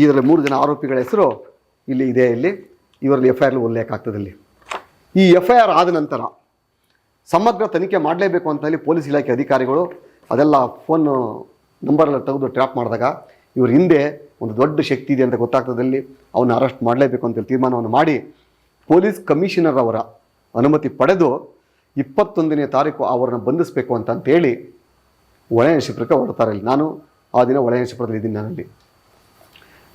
ಇದರಲ್ಲಿ ಮೂರು ಜನ ಆರೋಪಿಗಳ ಹೆಸರು ಇಲ್ಲಿ ಇದೆ ಇಲ್ಲಿ. ಇವರಲ್ಲಿ ಎಫ್ ಐ ಆರ್ ಉಲ್ಲೇಖ ಆಗ್ತದೆ ಇಲ್ಲಿ. ಈ ಎಫ್ ಐ ಆರ್ ಆದ ನಂತರ ಸಮಗ್ರ ತನಿಖೆ ಮಾಡಲೇಬೇಕು ಅಂತ ಹೇಳಿ ಪೊಲೀಸ್ ಇಲಾಖೆ ಅಧಿಕಾರಿಗಳು ಅದೆಲ್ಲ ಫೋನ್ ನಂಬರೆಲ್ಲ ತೆಗೆದು ಟ್ರ್ಯಾಪ್ ಮಾಡಿದಾಗ ಇವರ ಹಿಂದೆ ಒಂದು ದೊಡ್ಡ ಶಕ್ತಿ ಇದೆ ಅಂತ ಗೊತ್ತಾಗ್ತದಲ್ಲಿ ಅವನ್ನ ಅರೆಸ್ಟ್ ಮಾಡಲೇಬೇಕು ಅಂತೇಳಿ ತೀರ್ಮಾನವನ್ನು ಮಾಡಿ ಪೊಲೀಸ್ ಕಮಿಷನರ್ ಅವರ ಅನುಮತಿ ಪಡೆದು ಇಪ್ಪತ್ತೊಂದನೇ ತಾರೀಕು ಅವರನ್ನು ಬಂಧಿಸಬೇಕು ಅಂತ ಅಂತೇಳಿ ಒಳನಶಿಪುರಕ್ಕೆ ಹೊರಡ್ತಾರೆ ಇಲ್ಲಿ. ನಾನು ಆ ದಿನ ಒಳನಶಿಪುರದಲ್ಲಿ ಇದ್ದೀನಿ ನಾನಲ್ಲಿ.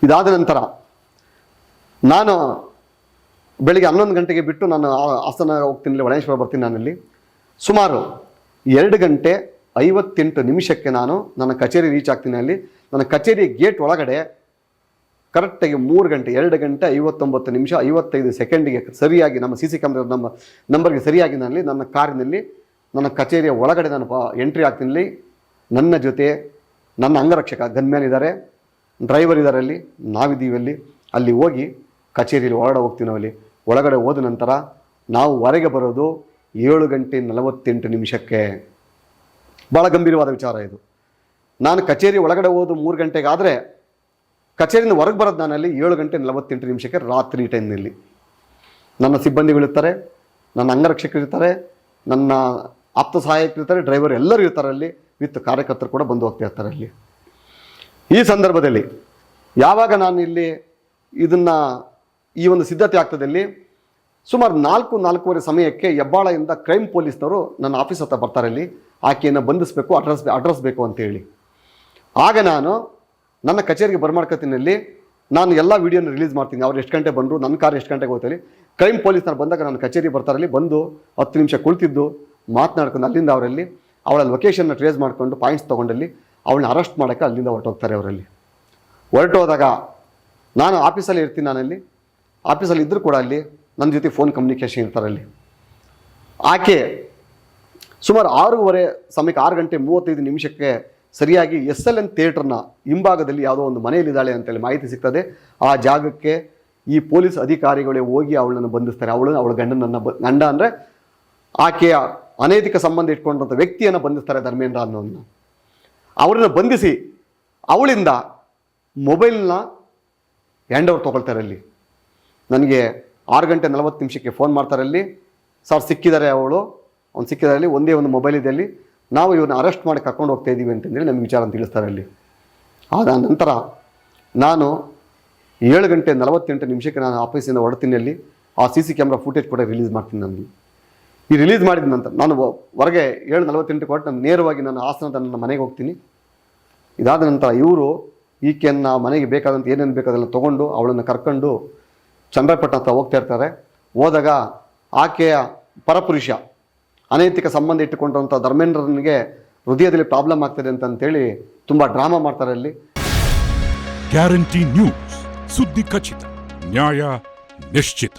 ಇದಾದ ನಂತರ ನಾನು ಬೆಳಿಗ್ಗೆ ಹನ್ನೊಂದು ಗಂಟೆಗೆ ಬಿಟ್ಟು ನಾನು ಹಾಸನ ಹೋಗ್ತೀನಿ ವಣೇಶ್ವರ ಬರ್ತೀನಿ ನಾನಲ್ಲಿ. ಸುಮಾರು ಎರಡು ಗಂಟೆ ಐವತ್ತೆಂಟು ನಿಮಿಷಕ್ಕೆ ನಾನು ನನ್ನ ಕಚೇರಿ ರೀಚ್ ಆಗ್ತೀನಿ ಅಲ್ಲಿ. ನನ್ನ ಕಚೇರಿ ಗೇಟ್ ಒಳಗಡೆ ಕರೆಕ್ಟಾಗಿ ಮೂರು ಗಂಟೆ, ಎರಡು ಗಂಟೆ ಐವತ್ತೊಂಬತ್ತು ನಿಮಿಷ ಐವತ್ತೈದು ಸೆಕೆಂಡಿಗೆ ಸರಿಯಾಗಿ ನಮ್ಮ ಸಿ ಸಿ ಕ್ಯಾಮ್ರ ನಮ್ಮ ನಂಬರ್ಗೆ ಸರಿಯಾಗಿ ನಾನಲ್ಲಿ ನನ್ನ ಕಾರಿನಲ್ಲಿ ನನ್ನ ಕಚೇರಿಯ ಒಳಗಡೆ ನಾನು ಎಂಟ್ರಿ ಆಗ್ತೀನಿ ನನ್ನ ಜೊತೆ ನನ್ನ ಅಂಗರಕ್ಷಕ ಗನ್ಮ್ಯಾನ್ ಇದ್ದಾರೆ ಡ್ರೈವರ್ ಇದ್ದಾರೆ ಅಲ್ಲಿ ನಾವಿದ್ದೀವಿ ಅಲ್ಲಿ. ಅಲ್ಲಿ ಹೋಗಿ ಕಚೇರಿಯಲ್ಲಿ ಹೊರಡ ಹೋಗ್ತೀವಿ ನಾವು ಅಲ್ಲಿ. ಒಳಗಡೆ ಹೋದ ನಂತರ ನಾವು ಹೊರಗೆ ಬರೋದು ಏಳು ಗಂಟೆ ನಲವತ್ತೆಂಟು ನಿಮಿಷಕ್ಕೆ. ಭಾಳ ಗಂಭೀರವಾದ ವಿಚಾರ ಇದು. ನಾನು ಕಚೇರಿ ಒಳಗಡೆ ಹೋದು ಮೂರು ಗಂಟೆಗಾದರೆ ಕಚೇರಿಯಿಂದ ಹೊರಗೆ ಬರೋದು ನಾನಲ್ಲಿ ಏಳು ಗಂಟೆ ನಲವತ್ತೆಂಟು ನಿಮಿಷಕ್ಕೆ ರಾತ್ರಿ ಟೈಮ್ನಲ್ಲಿ. ನನ್ನ ಸಿಬ್ಬಂದಿಗಳಿರ್ತಾರೆ ನನ್ನ ಅಂಗರಕ್ಷಕರು ಇರ್ತಾರೆ, ನನ್ನ ಆಪ್ತ ಸಹಾಯಕರಿರ್ತಾರೆ ಡ್ರೈವರ್ ಎಲ್ಲರೂ ಇರ್ತಾರೆ ಅಲ್ಲಿ. ವಿತ್ ಕಾರ್ಯಕರ್ತರು ಕೂಡ ಬಂದು ಹೋಗ್ತಾ ಇರ್ತಾರೆ ಅಲ್ಲಿ. ಈ ಸಂದರ್ಭದಲ್ಲಿ ಯಾವಾಗ ನಾನು ಇಲ್ಲಿ ಇದನ್ನು ಈ ಒಂದು ಸಿದ್ಧತೆ ಆಗ್ತದಲ್ಲಿ ಸುಮಾರು ನಾಲ್ಕು, ನಾಲ್ಕೂವರೆ ಸಮಯಕ್ಕೆ ಹೆಬ್ಬಾಳೆಯಿಂದ ಕ್ರೈಮ್ ಪೊಲೀಸ್ನವರು ನನ್ನ ಆಫೀಸ್ ಹತ್ರ ಬರ್ತಾರೆ ಇಲ್ಲಿ ಆಕೆಯನ್ನು ಬಂಧಿಸಬೇಕು ಅಡ್ರೆಸ್ ಅಡ್ರೆಸ್ ಬೇಕು ಅಂತೇಳಿ ಆಗ ನಾನು ನನ್ನ ಕಚೇರಿಗೆ ಬರ್ಮಾಡ್ಕತ್ತಿನಲ್ಲಿ ನಾನು ಎಲ್ಲ ವೀಡಿಯೋನ ರಿಲೀಸ್ ಮಾಡ್ತೀನಿ. ಅವ್ರು ಎಷ್ಟು ಗಂಟೆ ಬಂದರು ನನ್ನ ಕಾರ್ ಎಷ್ಟು ಗಂಟೆಗೆ ಹೋಗ್ತಾರೆ ಕ್ರೈಮ್ ಪೊಲೀಸ್ನವ್ರು ಬಂದಾಗ ನನ್ನ ಕಚೇರಿ ಬರ್ತಾರಲ್ಲಿ ಬಂದು ಹತ್ತು ನಿಮಿಷ ಕುಳಿತಿದ್ದು, ಮಾತನಾಡ್ಕೊಂಡು ಅಲ್ಲಿಂದ ಅವರಲ್ಲಿ ಅವಳ ಲೊಕೇಶನ್ನ ಟ್ರೇಸ್ ಮಾಡ್ಕೊಂಡು ಪಾಯಿಂಟ್ಸ್ ತೊಗೊಂಡಲ್ಲಿ ಅವಳನ್ನ ಅರೆಸ್ಟ್ ಮಾಡೋಕ್ಕೆ ಅಲ್ಲಿಂದ ಹೊರಟೋಗ್ತಾರೆ ಅವರಲ್ಲಿ. ಹೊರಟೋದಾಗ ನಾನು ಆಫೀಸಲ್ಲಿ ಇರ್ತೀನಿ ನಾನಲ್ಲಿ. ಆಫೀಸಲ್ಲಿ ಇದ್ದರೂ ಕೂಡ ಅಲ್ಲಿ ನನ್ನ ಜೊತೆ ಫೋನ್ ಕಮ್ಯುನಿಕೇಷನ್ ಇರ್ತಾರೆ ಅಲ್ಲಿ. ಆಕೆ ಸುಮಾರು ಆರೂವರೆ, ಸಮಯಕ್ಕೆ ಆರು ಗಂಟೆ ಮೂವತ್ತೈದು ನಿಮಿಷಕ್ಕೆ ಸರಿಯಾಗಿ ಎಸ್ ಎಲ್ ಎನ್ ಥಿಯೇಟರ್ನ ಹಿಂಭಾಗದಲ್ಲಿ ಯಾವುದೋ ಒಂದು ಮನೆಯಲ್ಲಿದ್ದಾಳೆ ಅಂತೇಳಿ ಮಾಹಿತಿ ಸಿಗ್ತದೆ. ಆ ಜಾಗಕ್ಕೆ ಈ ಪೊಲೀಸ್ ಅಧಿಕಾರಿಗಳೇ ಹೋಗಿ ಅವಳನ್ನು ಬಂಧಿಸ್ತಾರೆ. ಅವಳು ಅವಳ ಗಂಡನನ್ನು ಬ, ಗಂಡ ಅಂದರೆ ಆಕೆಯ ಅನೈತಿಕ ಸಂಬಂಧ ಇಟ್ಕೊಂಡಂಥ ವ್ಯಕ್ತಿಯನ್ನು ಬಂಧಿಸ್ತಾರೆ ಧರ್ಮೇಂದ್ರ ಅನ್ನೋನ್ನ ಅವರನ್ನು ಬಂಧಿಸಿ ಅವಳಿಂದ ಮೊಬೈಲ್ನ ಹ್ಯಾಂಡ್ ಓವರ್ ತೊಗೊಳ್ತಾರೆ ಅಲ್ಲಿ ನನಗೆ ಆರು ಗಂಟೆ ನಲವತ್ತು ನಿಮಿಷಕ್ಕೆ ಫೋನ್ ಮಾಡ್ತಾರೆ ಅಲ್ಲಿ ಸರ್, ಸಿಕ್ಕಿದ್ದಾರೆ ಅವಳು. ಅವ್ನು ಸಿಕ್ಕಿದ್ದಾರೆ ಅಲ್ಲಿ ಒಂದೇ ಒಂದು ಮೊಬೈಲ್ ಇದೆ ಅಲ್ಲಿ. ನಾವು ಇವನ್ನ ಅರೆಸ್ಟ್ ಮಾಡಿ ಕರ್ಕೊಂಡು ಹೋಗ್ತಾ ಇದ್ದೀವಿ ಅಂತಂದೇಳಿ ನಮಗೆ ವಿಚಾರ ತಿಳಿಸ್ತಾರೆ ಅಲ್ಲಿ ಆದ ನಂತರ ನಾನು ಏಳು ಗಂಟೆ ನಲವತ್ತೆಂಟು ನಿಮಿಷಕ್ಕೆ ನಾನು ಆಫೀಸಿಂದ ಹೊರಡ್ತೀನಿ ಆ ಸಿ ಸಿ ಕ್ಯಾಮ್ರಾ ಫುಟೇಜ್ ಕೂಡ ರಿಲೀಸ್ ಮಾಡ್ತೀನಿ ನಾನು. ಈ ರಿಲೀಸ್ ಮಾಡಿದ ನಂತರ ನಾನು ಹೊರಗೆ ಏಳು ನಲವತ್ತೆಂಟು ಕೊಟ್ಟು ನಾನು ನೇರವಾಗಿ ನನ್ನ ಹಾಸನದ ನನ್ನ ಮನೆಗೆ ಹೋಗ್ತೀನಿ. ಇದಾದ ನಂತರ ಇವರು ಈಕೆಯನ್ನು ಮನೆಗೆ ಬೇಕಾದಂಥ ಏನೇನು ಬೇಕಾದೆಲ್ಲ ತೊಗೊಂಡು ಅವಳನ್ನು ಕರ್ಕೊಂಡು ಚಂದ್ರಪಟ್ಟಣ ಹತ್ರ ಹೋಗ್ತಾ ಇರ್ತಾರೆ. ಹೋದಾಗ ಆಕೆಯ ಪರಪುರುಷ, ಅನೈತಿಕ ಸಂಬಂಧ ಇಟ್ಟುಕೊಂಡಂಥ ಧರ್ಮೇಂದ್ರನಿಗೆ ಹೃದಯದಲ್ಲಿ ಪ್ರಾಬ್ಲಮ್ ಆಗ್ತದೆ ಅಂತಂತೇಳಿ ತುಂಬ ಡ್ರಾಮಾ ಮಾಡ್ತಾರೆ ಅಲ್ಲಿ. ಗ್ಯಾರಂಟಿ ನ್ಯೂಸ್ ಸುದ್ದಿ ಖಚಿತ, ನ್ಯಾಯ ನಿಶ್ಚಿತ.